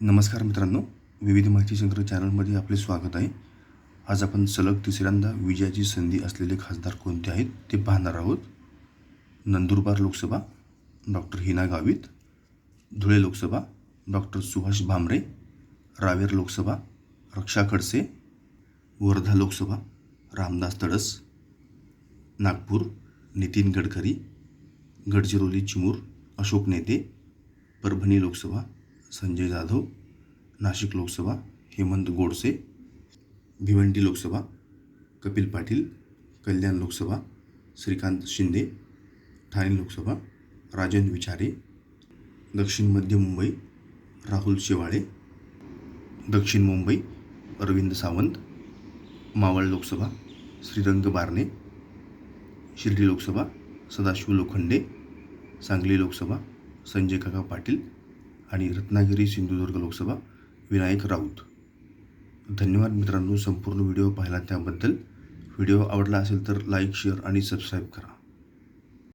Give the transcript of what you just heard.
नमस्कार मित्रांनो विविध माहिती संग्रह चॅनलमध्ये आपले स्वागत आहे. आज आपण सलग तिसऱ्यांदा विजयाची संधी असलेले खासदार कोणते आहेत ते पाहणार आहोत. नंदुरबार लोकसभा डॉक्टर हिना गावित धुळे लोकसभा डॉक्टर सुभाष भामरे रावेर लोकसभा रक्षा खडसे वर्धा लोकसभा रामदास तडस नागपूर नितीन गडकरी गडचिरोली चिमूर अशोक नेते परभणी लोकसभा संजय जाधव नाशिक लोकसभा हेमंत गोडसे भिवंडी लोकसभा कपिल पाटील कल्याण लोकसभा श्रीकांत शिंदे ठाणे लोकसभा राजन विचारे दक्षिण मध्य मुंबई राहुल शेवाळे दक्षिण मुंबई अरविंद सावंत मावळ लोकसभा श्रीरंग बारणे शिर्डी लोकसभा सदाशिव लोखंडे सांगली लोकसभा संजय काका पाटील आणि रत्नागिरी सिंधुदुर्ग लोकसभा विनायक राऊत. धन्यवाद मित्रांनो संपूर्ण व्हिडिओ पाहिला त्याबद्दल. व्हिडिओ आवडला असेल तर लाईक शेअर आणि सबस्क्राईब करा.